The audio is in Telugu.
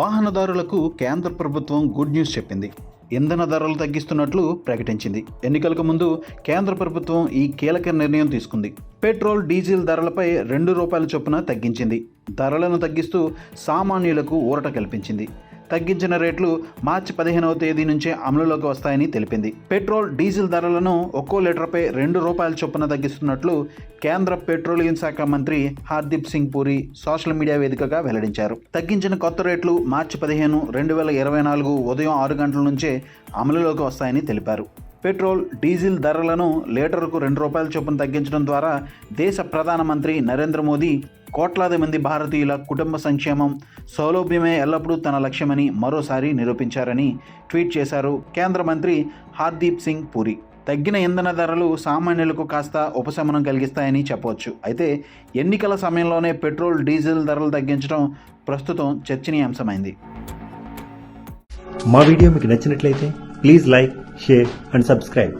వాహనదారులకు కేంద్ర ప్రభుత్వం గుడ్ న్యూస్ చెప్పింది. ఇంధన ధరలు తగ్గిస్తున్నట్లు ప్రకటించింది. ఎన్నికలకు ముందు కేంద్ర ప్రభుత్వం ఈ కీలక నిర్ణయం తీసుకుంది. పెట్రోల్ డీజిల్ ధరలపై రెండు రూపాయల చొప్పున తగ్గించింది. ధరలను తగ్గిస్తూ సామాన్యులకు ఊరట కల్పించింది. తగ్గించిన రేట్లు మార్చి పదిహేనవ తేదీ నుంచే అమలులోకి వస్తాయని తెలిపింది. పెట్రోల్ డీజిల్ ధరలను ఒక్కో లీటర్పై రెండు రూపాయల చొప్పున తగ్గిస్తున్నట్లు కేంద్ర పెట్రోలియం శాఖ మంత్రి హార్దీప్ సింగ్ పూరి సోషల్ మీడియా వేదికగా వెల్లడించారు. తగ్గించిన కొత్త రేట్లు మార్చి పదిహేను రెండు వేల ఇరవై నాలుగు ఉదయం ఆరు గంటల నుంచే అమలులోకి వస్తాయని తెలిపారు. పెట్రోల్ డీజిల్ ధరలను లీటర్కు రెండు రూపాయల చొప్పున తగ్గించడం ద్వారా దేశ ప్రధానమంత్రి నరేంద్ర మోదీ కోట్లాది మంది భారతీయుల కుటుంబ సంక్షేమం సౌలభ్యమే ఎల్లప్పుడూ తన లక్ష్యమని మరోసారి నిరూపించారని ట్వీట్ చేశారు కేంద్ర మంత్రి హార్దీప్ సింగ్ పూరి. తగ్గిన ఇంధన ధరలు సామాన్యులకు కాస్త ఉపశమనం కలిగిస్తాయని చెప్పవచ్చు. అయితే ఎన్నికల సమయంలోనే పెట్రోల్ డీజిల్ ధరలు తగ్గించడం ప్రస్తుతం చర్చనీయాంశమైంది. మా వీడియో మీకు నచ్చినట్లయితే please like share and subscribe.